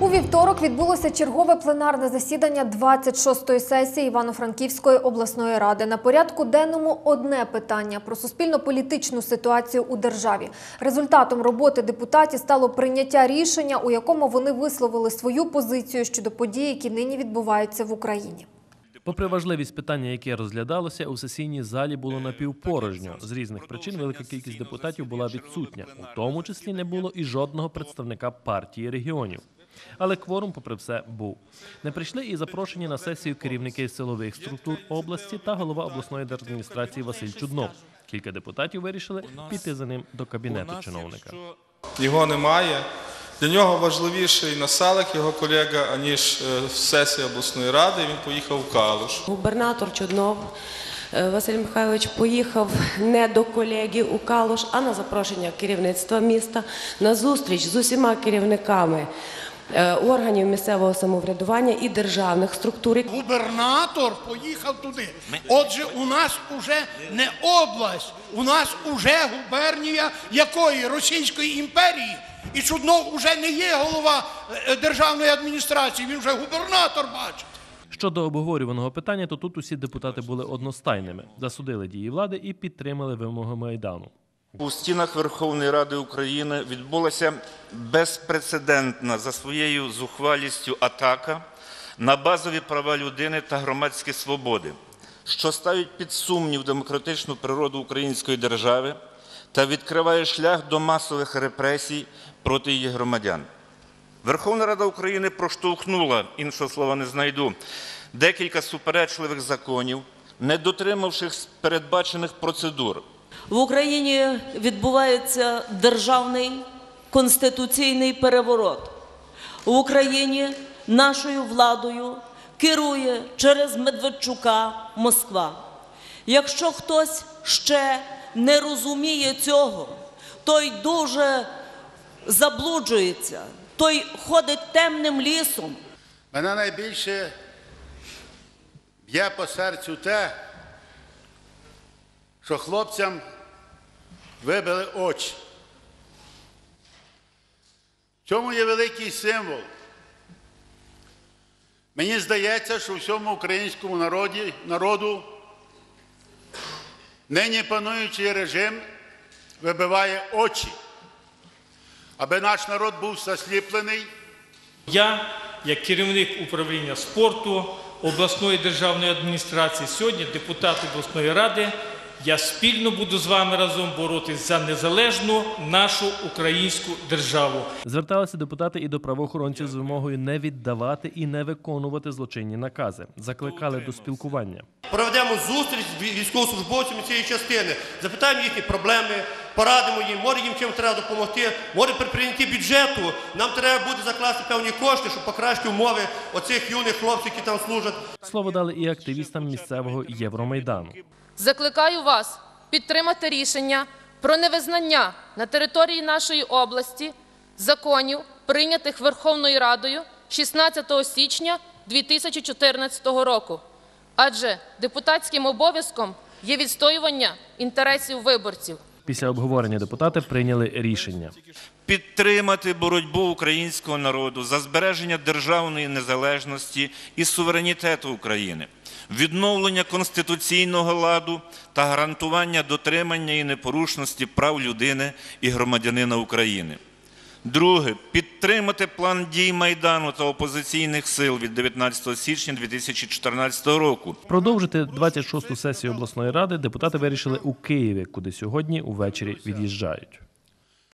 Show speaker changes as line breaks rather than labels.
У вівторок відбулося чергове пленарне засідання 26-ї сесії Івано-Франківської обласної ради. На порядку денному одне питання про суспільно-політичну ситуацію у державі. Результатом роботи депутатів стало прийняття рішення, у якому вони висловили свою позицію щодо подій, які нині відбуваються в Україні.
Попри важливість питання, яке розглядалося, у сесійній залі було напівпорожньо. З різних причин велика кількість депутатів була відсутня, у тому числі не було і жодного представника партії регіонів. Але кворум, попри все, був. Не прийшли і запрошені на сесію керівники силових структур області та голова обласної держадміністрації Василь Чуднов. Кілька депутатів вирішили піти за ним до кабінету чиновника.
Його немає. Для нього важливіший населик, його колега, аніж е, сесія обласної ради. Він поїхав в Калуш.
Губернатор Чуднов е, Василь Михайлович поїхав не до колеги у Калуш, а на запрошення керівництва міста на зустріч з усіма керівниками органів місцевого самоврядування і державних структур.
Губернатор поїхав туди. Отже, у нас уже не область, у нас уже губернія якої Російської імперії. І Чуднов уже не є голова е, державної адміністрації, він вже губернатор бачить.
Щодо обговорюваного питання, то тут усі депутати були одностайними, засудили дії влади і підтримали вимоги майдану.
У стінах Верховної Ради України відбулася безпрецедентна за своєю зухвалістю атака на базові права людини та громадські свободи, що ставить під сумнів демократичну природу української держави та відкриває шлях до масових репресій проти її громадян. Верховна Рада України проштовхнула, іншого слова не знайду, декілька суперечливих законів, не дотримавшись передбачених процедур.
В Україні відбувається державний конституційний переворот. В Україні нашою владою керує через Медведчука Москва. Якщо хтось ще не розуміє цього, той дуже заблуджується, той ходить темним лісом.
Мене найбільше б'є по серцю те, що хлопцям вибили очі. В є великий символ. Мені здається, що всьому українському народі, народу нині пануючий режим вибиває очі, аби наш народ був засліплений.
Я, як керівник управління спорту обласної державної адміністрації, сьогодні депутат обласної ради, я спільно буду з вами разом боротись за незалежну нашу українську державу.
Зверталися депутати і до правоохоронців з вимогою не віддавати і не виконувати злочинні накази. Закликали до спілкування.
Проведемо зустріч з вій- військовослужбовцями цієї частини, запитаємо їхні проблеми, порадимо їм, може їм чим треба допомогти, може при прийнятті бюджету нам треба буде закласти певні кошти, щоб покращити умови оцих юних хлопців, які там служать.
Слово дали і активістам місцевого Євромайдану.
Закликаю вас підтримати рішення про невизнання на території нашої області законів, прийнятих Верховною Радою 16 січня 2014 року. Адже депутатським обов'язком є відстоювання інтересів виборців.
Після обговорення депутати прийняли рішення.
підтримати боротьбу українського народу за збереження державної незалежності і суверенітету України, відновлення конституційного ладу та гарантування дотримання і непорушності прав людини і громадянина України. Друге підтримати план дій Майдану та опозиційних сил від 19 січня 2014 року.
Продовжити 26-ту сесію обласної ради депутати вирішили у Києві, куди сьогодні увечері від'їжджають.